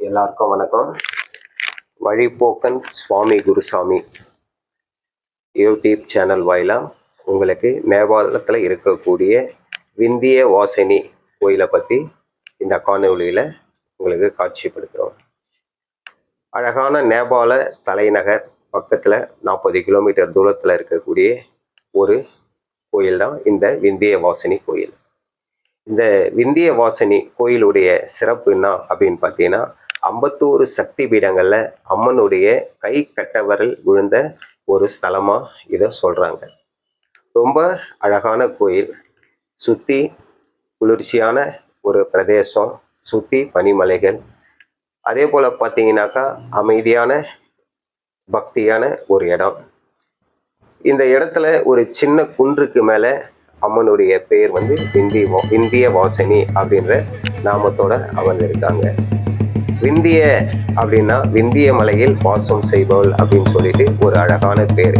எல்லாருக்கும் வணக்கம். வழிபோக்கன் Swami Gurusamy YouTube channel வாயிலாக உங்களுக்கு நேபாளத்தில் இருக்கக்கூடிய விந்திய வாசினி கோயிலை பற்றி இந்த காணொலியில் உங்களுக்கு காட்சிப்படுத்துகிறோம் அழகான நேபாள தலைநகர் பக்கத்தில் நாற்பது கிலோமீட்டர் தூரத்தில் இருக்கக்கூடிய ஒரு கோயில் தான் இந்த விந்திய வாசினி கோயில். இந்த விந்திய வாசனி கோயிலுடைய சிறப்பு என்ன அப்படின்னு பார்த்தீங்கன்னா ஐம்பத்தோரு சக்தி பீடங்களில் அம்மனுடைய கை கட்டவரல் விழுந்த ஒரு ஸ்தலமாக இதை சொல்கிறாங்க ரொம்ப அழகான கோயில். சுற்றி குளிர்ச்சியான ஒரு பிரதேசம். சுற்றி பனிமலைகள். அதே போல் பார்த்தீங்கன்னாக்கா அமைதியான பக்தியான ஒரு இடம். இந்த இடத்துல ஒரு சின்ன குன்றுக்கு மேலே அம்மனுடைய பேர் வந்து இந்திய வா- இந்திய வாசனி அப்படின்ற நாமத்தோட இருக்காங்க விந்திய அப்படின்னா விந்திய மலையில் வாசம் செய்பவள் அப்படின்னு சொல்லிட்டு ஒரு அழகான பேர்.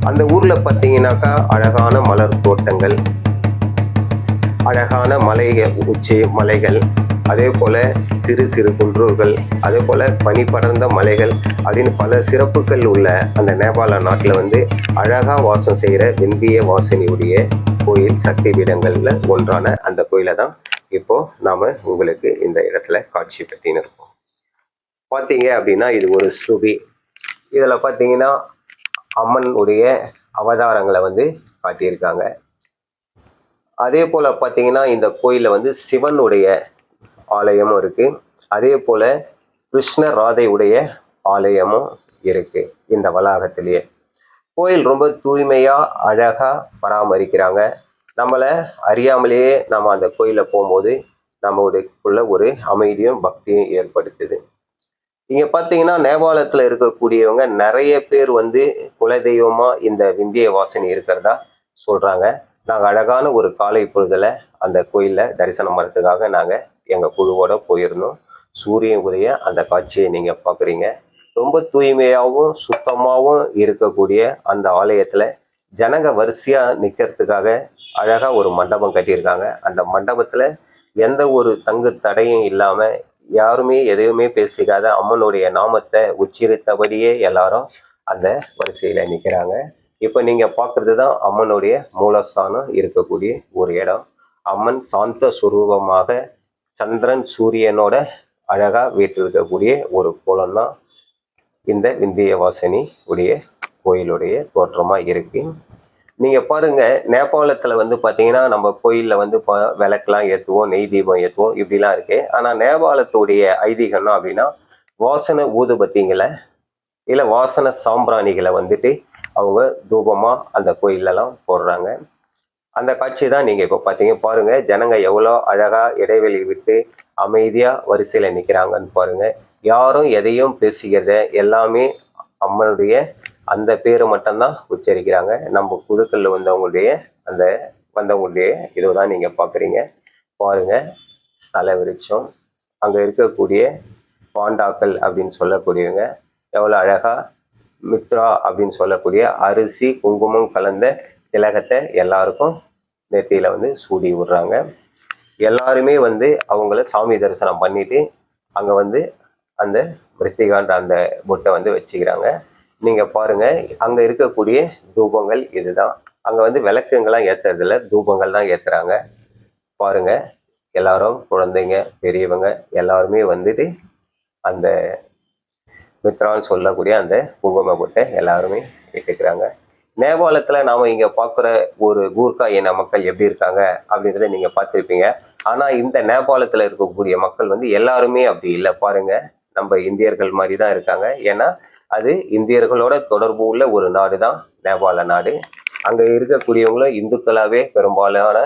அந்த ஊர்ல பார்த்தீங்கன்னாக்கா அழகான மலர் தோட்டங்கள் அழகான மலைகள் உச்சி மலைகள் அதே போல் சிறு சிறு குன்றூர்கள் அதே போல் பனி படர்ந்த மலைகள் அப்படின்னு பல சிறப்புகள் உள்ள அந்த நேபாள நாட்டில் வந்து அழகா வாசம் செய்கிற விந்திய வாசனையுடைய கோயில் சக்தி பீடங்களில் ஒன்றான அந்த கோயிலை தான் இப்போ நாம் உங்களுக்கு இந்த இடத்துல காட்சி பற்றின்னு இருக்கோம். பார்த்தீங்க அப்படின்னா இது ஒரு ஸ்துபி இதில் பார்த்தீங்கன்னா அம்மனுடைய அவதாரங்களை வந்து காட்டியிருக்காங்க. அதே போல் பார்த்தீங்கன்னா இந்த கோயிலில் வந்து சிவனுடைய ஆலயமும் இருக்கு. அதே போல கிருஷ்ண ராதையுடைய ஆலயமும் இருக்கு இந்த வளாகத்திலேயே. கோயில் ரொம்ப தூய்மையா அழகா பராமரிக்கிறாங்க. நம்மளை அறியாமலேயே நம்ம அந்த கோயிலில் போகும்போது நம்மளுக்குள்ள ஒரு அமைதியும் பக்தியும் ஏற்படுத்துது. இங்க பார்த்தீங்கன்னா நேபாளத்துல இருக்கக்கூடியவங்க நிறைய பேர் வந்து குலதெய்வமாக இந்த விந்திய வாசனை இருக்கிறதா சொல்றாங்க. நாங்கள் அழகான ஒரு காலை பொழுதுல அந்த கோயிலில் தரிசனம் பண்ணுறதுக்காக நாங்கள் எங்கள் குழுவோட போயிருந்தோம். சூரியன் உதய அந்த காட்சியை நீங்கள் பார்க்குறீங்க ரொம்ப தூய்மையாகவும் சுத்தமாகவும் இருக்கக்கூடிய அந்த ஆலயத்தில் ஜனங்க வரிசையாக நிற்கிறதுக்காக அழகாக ஒரு மண்டபம் கட்டியிருக்காங்க. அந்த மண்டபத்தில் எந்த ஒரு தங்கு தடையும் இல்லாமல் யாருமே எதையுமே பேசிக்காத அம்மனுடைய நாமத்தை உச்சரித்தபடியே எல்லாரும் அந்த வரிசையில் நிற்கிறாங்க இப்போ நீங்கள் பார்க்குறது தான் அம்மனுடைய மூலஸ்தானம் இருக்கக்கூடிய ஒரு இடம். அம்மன் சாந்த சுரூபமாக சந்திரன் சூரியனோட அழகாக வீற்றிருக்கக்கூடிய ஒரு கோலம் தான் இந்த விந்திய வாசனி உடைய கோயிலுடைய தோற்றமாக இருக்கு. நீங்கள் பாருங்க நேபாளத்தில் வந்து பார்த்தீங்கன்னா நம்ம கோயிலில் வந்து ப- விளக்கெலாம் ஏற்றுவோம் நெய் தீபம் ஏற்றுவோம் இப்படிலாம் இருக்கு. ஆனால் நேபாளத்துடைய ஐதீகம்னா அப்படின்னா வாசனை ஊதுபத்திங்களை இல்லை வாசனை சாம்பிராணிகளை வந்துட்டு அவங்க தூபமாக அந்த கோயிலெல்லாம் போடுறாங்க. அந்த காட்சி தான் நீங்க இப்போ பார்த்தீங்க பாருங்க ஜனங்க எவ்வளோ அழகா இடைவெளி விட்டு அமைதியா வரிசையில நிற்கிறாங்கன்னு பாருங்க. யாரும் எதையும் பேசுகிறத எல்லாமே அம்மனுடைய அந்த பேரை மட்டும்தான் உச்சரிக்கிறாங்க. நம்ம குழுக்கள்ல வந்தவங்களுடைய அந்த வந்தவங்களுடைய இதுதான் நீங்க பாக்குறீங்க. பாருங்க ஸ்தல விருட்சம் அங்க இருக்கக்கூடிய பாண்டாக்கள் அப்படின்னு சொல்லக்கூடியவங்க எவ்வளோ அழகா மித்ரா அப்படின்னு சொல்லக்கூடிய அரிசி குங்குமம் கலந்த திலகத்தை எல்லாருக்கும் நெத்தியில வந்து சூடி விடுறாங்க. எல்லாருமே வந்து அவங்கள சாமி தரிசனம் பண்ணிட்டு அங்க வந்து அந்த மிருத்திகான்ற அந்த பொட்டை வந்து வச்சுக்கிறாங்க. நீங்க பாருங்க அங்க இருக்கக்கூடிய தூபங்கள் இதுதான். அங்க வந்து விளக்குங்கள்லாம் ஏத்துறதில்ல தூபங்கள் தான் ஏத்துறாங்க. பாருங்க எல்லாரும் குழந்தைங்க பெரியவங்க எல்லாருமே வந்துட்டு அந்த மித்ரான்னு சொல்லக்கூடிய அந்த குங்கும பொட்டை எல்லாருமே இட்டுக்கிறாங்க நேபாளத்தில் நாம் இங்கே பார்க்குற ஒரு கூர்க்கா இன மக்கள் எப்படி இருக்காங்க அப்படின்றத நீங்கள் பார்த்துருப்பீங்க. ஆனால் இந்த நேபாளத்தில் இருக்கக்கூடிய மக்கள் வந்து எல்லாருமே அப்படி இல்லை. பாருங்கள் நம்ம இந்தியர்கள் மாதிரி தான் இருக்காங்க. ஏன்னா அது இந்தியர்களோட தொடர்பு உள்ள ஒரு நாடு தான் நேபாள நாடு. அங்கே இருக்கக்கூடியவங்களும் இந்துக்களாகவே பெரும்பாலான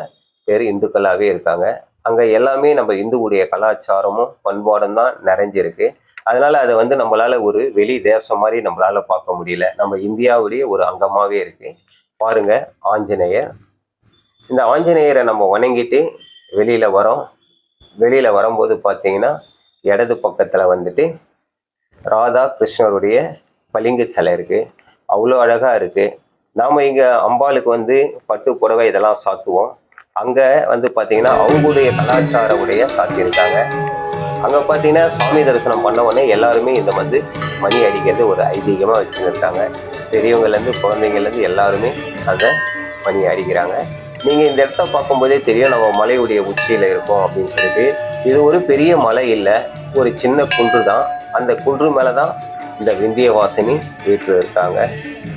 பேர் இந்துக்களாகவே இருக்காங்க. அங்கே எல்லாமே நம்ம இந்துவுடைய கலாச்சாரமும் பண்பாடும் தான் நிறைஞ்சிருக்கு. அதனால அதை வந்து நம்மளால ஒரு வெளி தேசம் மாதிரி நம்மளால பார்க்க முடியல. நம்ம இந்தியாவுடைய ஒரு அங்கமாகவே இருக்கு. பாருங்க ஆஞ்சநேயர். இந்த ஆஞ்சநேயரை நம்ம வணங்கிட்டு வெளியில வரோம். வெளியில வரும்போது பார்த்தீங்கன்னா இடது பக்கத்துல வந்துட்டு ராதா கிருஷ்ணருடைய பளிங்கு சிலை இருக்கு. அவ்வளோ அழகா இருக்கு. நாம இங்க அம்பாளுக்கு வந்து பட்டு புடவை இதெல்லாம் சாத்துவோம். அங்கே வந்து பார்த்தீங்கன்னா அவங்களுடைய கலாச்சார உடைய சாத்தியிருக்காங்க. அங்கே பார்த்தீங்கன்னா சாமி தரிசனம் பண்ண உடனே எல்லாருமே இந்த வந்து மணி அடிக்கிறது ஒரு ஐதீகமாக வச்சுருக்காங்க பெரியவங்கலேருந்து குழந்தைங்கள்லேருந்து எல்லாருமே அதை மணி அடிக்கிறாங்க. நீங்கள் இந்த இடத்த பார்க்கும்போதே தெரியும் நம்ம மலையுடைய உச்சியில் இருக்கோம் அப்படின்னு சொல்லிட்டு. இது ஒரு பெரிய மலை இல்லை ஒரு சின்ன குன்று தான். அந்த குன்று மேலே தான் இந்த விந்திய வாசினி வீட்டு இருக்காங்க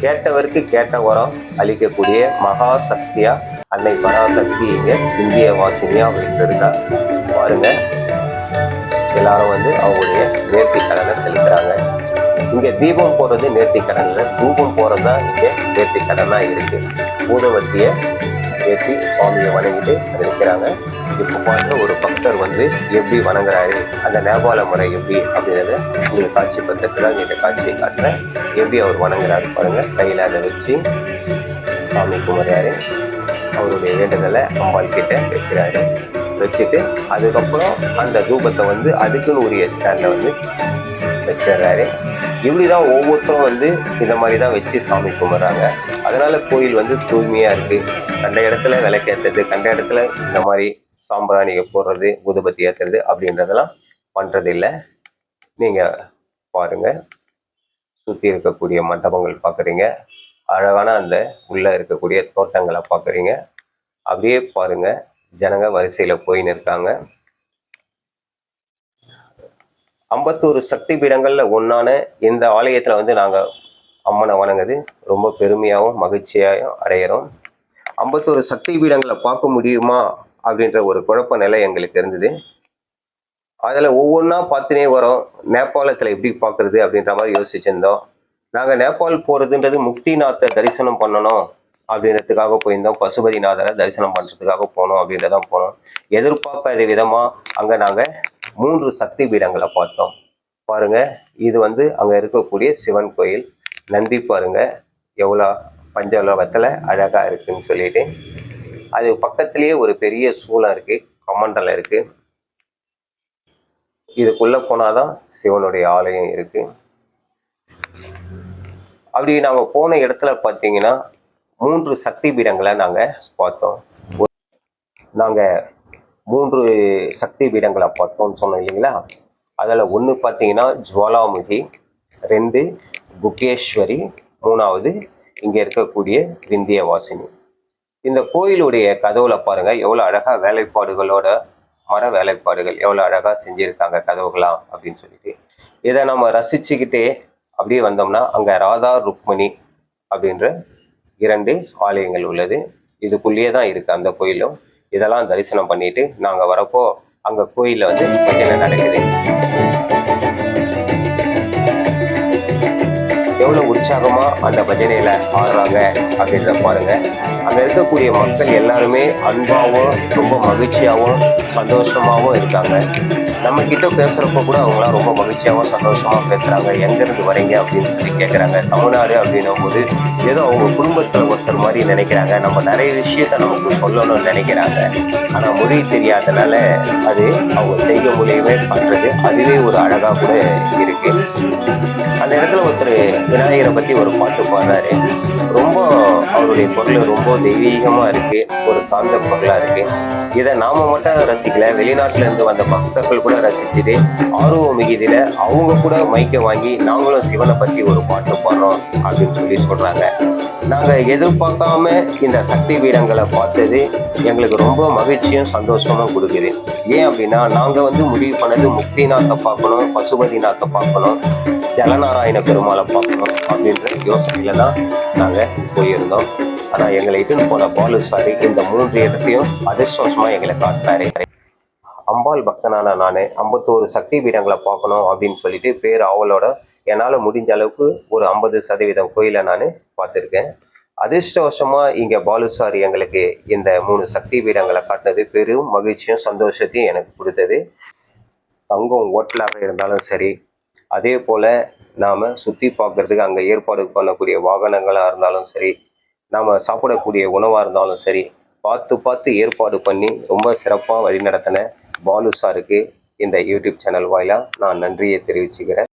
கேட்டவருக்கு கேட்ட உரம் அளிக்கக்கூடிய மகா சக்தியாக அன்னை பராசக்தி இங்கே விந்திய வாசினியாக வீட்டு இருக்கா பாருங்கள் எல்லாரும் வந்து அவங்களுடைய நேர்த்திக்கடனை செலுத்துகிறாங்க செலுத்துறாங்க. தீபம் போடுறது நேர்த்திக்கடனில் தூபம் போகிறது தான் இங்கே நேர்த்திக்கடனாக இருக்குது இருக்கு. ஏற்றி சுவாமியை வணங்கிட்டு இருக்கிறாங்க இப்போ பார்த்து ஒரு பக்தர் வந்து எப்படி வணங்குறாரு அந்த நேபாள முறை எப்படி அப்படின்றத உங்களுக்கு காட்சி பத்திரத்தில் தான் இந்த காட்சியை காட்டுறேன். எப்படி அவர் வணங்குறாரு பாருங்கள் கையில் அதை வச்சு சாமி குமரியாரு அவருடைய வேண்டுதலை அம்பாள் கிட்ட வைக்கிறாரு. வச்சுட்டு அதுக்கப்புறம் அந்த தூபத்தை வந்து அதுக்குன்னு உரிய ஸ்டாண்டில் வந்து வச்சிடுறாரு. இப்படிதான் ஒவ்வொருத்தரும் வந்து இந்த மாதிரி தான் வச்சு சாமி கும்பிட்றாங்க. அதனால கோயில் வந்து தூய்மையா இருக்கு. கண்ட இடத்துல விளக்கேற்றுறது கண்ட இடத்துல இந்த மாதிரி சாம்பிராணியை போடுறது ஊதுபத்தி ஏற்றுறது அப்படின்றதெல்லாம் பண்றது இல்லை நீங்க பாருங்க. சுத்தி இருக்கக்கூடிய மண்டபங்கள் பார்க்குறீங்க அழகான அந்த உள்ள இருக்கக்கூடிய தோட்டங்களை பார்க்குறீங்க அப்படியே பாருங்க. ஜனங்க வரிசையில் போயின்னு இருக்காங்க ஐம்பத்தோரு சக்தி பீடங்களில் ஒன்றான இந்த ஆலயத்தில் வந்து நாங்கள் அம்மனை வணங்குது ரொம்ப பெருமையாகவும் மகிழ்ச்சியாகவும் அடையிறோம். ஐம்பத்தோரு சக்தி பீடங்களை பார்க்க முடியுமா அப்படின்ற ஒரு குழப்ப நிலை எங்களுக்கு இருந்தது. அதில் ஒவ்வொன்றா பார்த்துனே வரோம். நேபாளத்தில் எப்படி பார்க்குறது அப்படின்ற மாதிரி யோசிச்சிருந்தோம். நாங்கள் நேபாள் போகிறதுன்றது முக்திநாத்தை தரிசனம் பண்ணணும். அப்படின்றதுக்காக போயிருந்தோம். பசுபதிநாதரை தரிசனம் பண்ணுறதுக்காக போனோம் அப்படின்றதான் போனோம். எதிர்பார்க்காத விதமாக அங்கே நாங்கள் மூன்று சக்தி பீடங்களை பார்த்தோம். பாருங்க இது வந்து அங்கே இருக்கக்கூடிய சிவன் கோயில். நந்தி பாருங்க எவ்வளோ பஞ்சலோகத்தில் அழகாக இருக்குன்னு சொல்லிட்டு. அது பக்கத்துலேயே ஒரு பெரிய சூளம் இருக்குது கமண்டலம் இதுக்குள்ளே போனால் போனாதான் சிவனுடைய ஆலயம் இருக்குது அப்படி நாங்கள் போன இடத்துல பார்த்தீங்கன்னா மூன்று சக்தி பீடங்களை நாங்கள் பார்த்தோம். நாங்கள் மூன்று சக்தி பீடங்களை பார்த்தோம்னு சொன்னோம் இல்லைங்களா? அதில் ஒன்று பார்த்தீங்கன்னா ஜுவாலாமுகி ரெண்டு குகேஸ்வரி மூணாவது இங்கே இருக்கக்கூடிய விந்தியவாசினி. இந்த கோயிலுடைய கதவுல பாருங்க எவ்வளோ அழகா வேலைப்பாடுகளோட மர வேலைப்பாடுகள் எவ்வளோ அழகா செஞ்சிருக்காங்க கதவுகளாம் அப்படின்னு சொல்லிட்டு. இதை நம்ம ரசிச்சுக்கிட்டே அப்படியே வந்தோம்னா அங்கே ராதா ருக்மணி அப்படின்ற இரண்டு ஆலயங்கள் உள்ளது. இதுக்குள்ளேயே தான் இருக்கு அந்த கோயிலும். இதெல்லாம் தரிசனம் பண்ணிட்டு நாங்கள் வரப்போ அங்கே கோயிலில் வந்து என்ன நடக்குது. எவ்வளோ உற்சாகமாக அந்த பஜனையில் ஆடுறாங்க அப்படின்றத பாருங்க. அங்கே இருக்கக்கூடிய மக்கள் எல்லாருமே அன்பாகவும் ரொம்ப மகிழ்ச்சியாகவும் சந்தோஷமாகவும் இருக்காங்க. நம்ம கிட்ட பேசுகிறப்ப கூட அவங்களாம் ரொம்ப மகிழ்ச்சியாகவும் சந்தோஷமாக பேசுகிறாங்க எங்கேருந்து வரீங்க அப்படின்னு சொல்லி கேட்குறாங்க தமிழ்நாடு அப்படின்னும் போது ஏதோ அவங்க குடும்பத்தில் ஒருத்தர் மாதிரி நினைக்கிறாங்க. நம்ம நிறைய விஷயத்த நமக்கு சொல்லணும்னு நினைக்கிறாங்க. ஆனால் மொழி தெரியாதனால அது அவங்க செய்ய மூலியமே பண்ணுறது அதுவே ஒரு அழகாக கூட இருக்குது அந்த இடத்துல ஒருத்தர் விநாயகரை பத்தி ஒரு பாட்டு பாடுறாரு. ரொம்ப அவருடைய பொருள் ரொம்ப தெய்வீகமா இருக்கு. ஒரு சார்ந்த பொருளாக இருக்கு. இதை நாம மட்டும் ரசிக்கல. வெளிநாட்டுல இருந்து வந்த பக்தர்கள் கூட ரசிச்சுட்டு ஆர்வம் மிகுதியில அவங்க கூட மைக்க வாங்கி நாங்களும் சிவனை பத்தி ஒரு பாட்டு பாடுறோம் அப்படின்னு சொல்லி சொல்றாங்க. நாங்க எதிர்பார்க்காம இந்த சக்தி பீடங்களை பார்த்தது எங்களுக்கு ரொம்ப மகிழ்ச்சியும் சந்தோஷமும் கொடுக்குது. ஏன் அப்படின்னா நாங்க வந்து முடிவு பண்ணது முக்திநாத்தை பார்க்கணும் பசுபதிநாத்தை பார்க்கணும் ஜலநாராயண பெருமாளை பார்க்கணும் அப்படின்ற யோசனையில தான் நாங்க போயிருந்தோம். ஆனால் எங்களை இட்டுன்னு போன பாலுசாரி இந்த மூன்று இடத்தையும் அதிர்ஷ்டவசமாக எங்களை காட்டாரு அம்பாள் பக்தனான நான் ஐம்பத்தோரு சக்தி பீடங்களை பார்க்கணும் அப்படின்னு சொல்லிட்டு பேர் அவளோட என்னால் முடிஞ்ச அளவுக்கு ஒரு ஐம்பது சதவீதம் கோயிலை நான் பார்த்துருக்கேன். அதிர்ஷ்டவசமாக இங்கே பாலுசாரி எங்களுக்கு இந்த மூணு சக்தி பீடங்களை காட்டினது பெரும் மகிழ்ச்சியும் சந்தோஷத்தையும் எனக்கு கொடுத்தது. தங்கம் ஓட்டலாக இருந்தாலும் சரி அதே போல் நாம் சுற்றி பார்க்குறதுக்கு அங்கே ஏற்பாடு பண்ணக்கூடிய வாகனங்களாக இருந்தாலும் சரி நாம் சாப்பிடக்கூடிய உணவாக இருந்தாலும் சரி பார்த்து பார்த்து ஏற்பாடு பண்ணி ரொம்ப சிறப்பாக வழிநடத்தின பாலு சாருக்கு இந்த யூடியூப் சேனல் வாயிலாக நான் நன்றியை தெரிவிச்சுக்கிறேன்.